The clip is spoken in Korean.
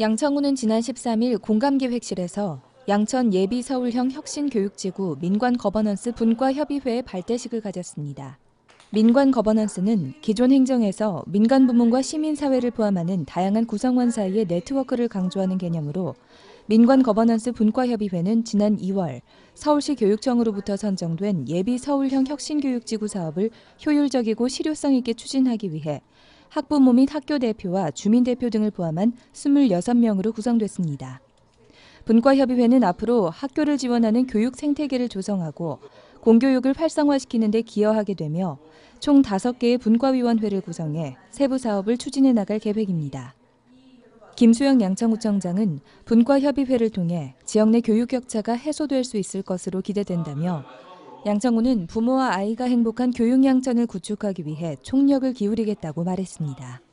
양청우는 지난 13일 공감기획실에서 양천 예비 서울형 혁신교육지구 민관 거버넌스 분과 협의회 발대식을 가졌습니다. 민관 거버넌스는 기존 행정에서 민간 부문과 시민 사회를 포함하는 다양한 구성원 사이의 네트워크를 강조하는 개념으로 민관 거버넌스 분과 협의회는 지난 2월 서울시 교육청으로부터 선정된 예비 서울형 혁신교육지구 사업을 효율적이고 실효성 있게 추진하기 위해 학부모 및 학교 대표와 주민 대표 등을 포함한 26명으로 구성됐습니다. 분과협의회는 앞으로 학교를 지원하는 교육 생태계를 조성하고 공교육을 활성화시키는 데 기여하게 되며 총 5개의 분과위원회를 구성해 세부 사업을 추진해 나갈 계획입니다. 김수영 양천구청장은 분과협의회를 통해 지역 내 교육 격차가 해소될 수 있을 것으로 기대된다며 양천구는 부모와 아이가 행복한 교육 양천을 구축하기 위해 총력을 기울이겠다고 말했습니다.